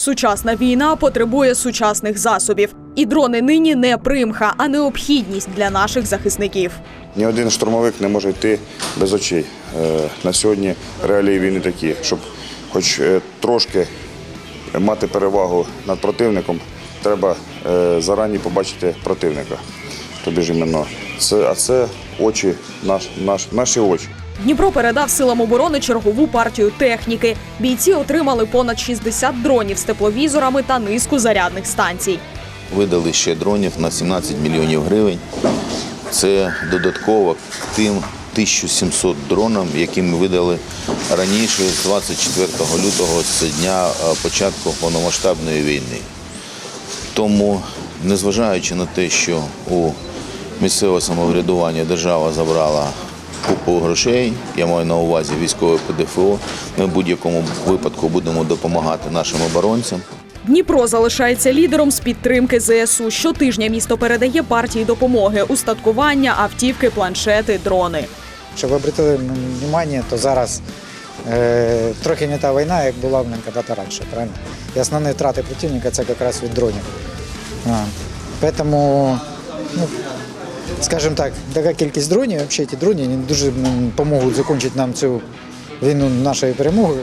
Сучасна війна потребує сучасних засобів, і дрони нині не примха, а необхідність для наших захисників. Ні один штурмовик не може йти без очей. Е, На сьогодні реалії війни такі, щоб хоч е, трошки мати перевагу над противником, треба е, зарані побачити противника. Тобі ж іменно це, а це очі, наш, наш, наші очі. Дніпро передав силам оборони чергову партію техніки. Бійці отримали понад 60 дронів з тепловізорами та низку зарядних станцій. Видали ще дронів на 17 мільйонів гривень. Це додатково тим 1700 дронам, які ми видали раніше, з 24 лютого, з дня е, початку повномасштабної війни. Тому, незважаючи на те, що у місцеве самоврядування держава забрала купу грошей, я маю на увазі військове ПДФО, ми в будь-якому випадку будемо допомагати нашим оборонцям. Дніпро залишається лідером з підтримки ЗСУ. Щотижня місто передає партії допомоги, устаткування, автівки, планшети, дрони. Щоб ви обратили увагу, то зараз е, трохи не та війна, як була блин, коли-то раніше, правильно? І основні втрати противника це якраз від дронів. А, Поэтому, ну, скажімо так, така кількість дронів, взагалі ці дрони дуже допоможуть закінчити нам цю війну нашої перемоги.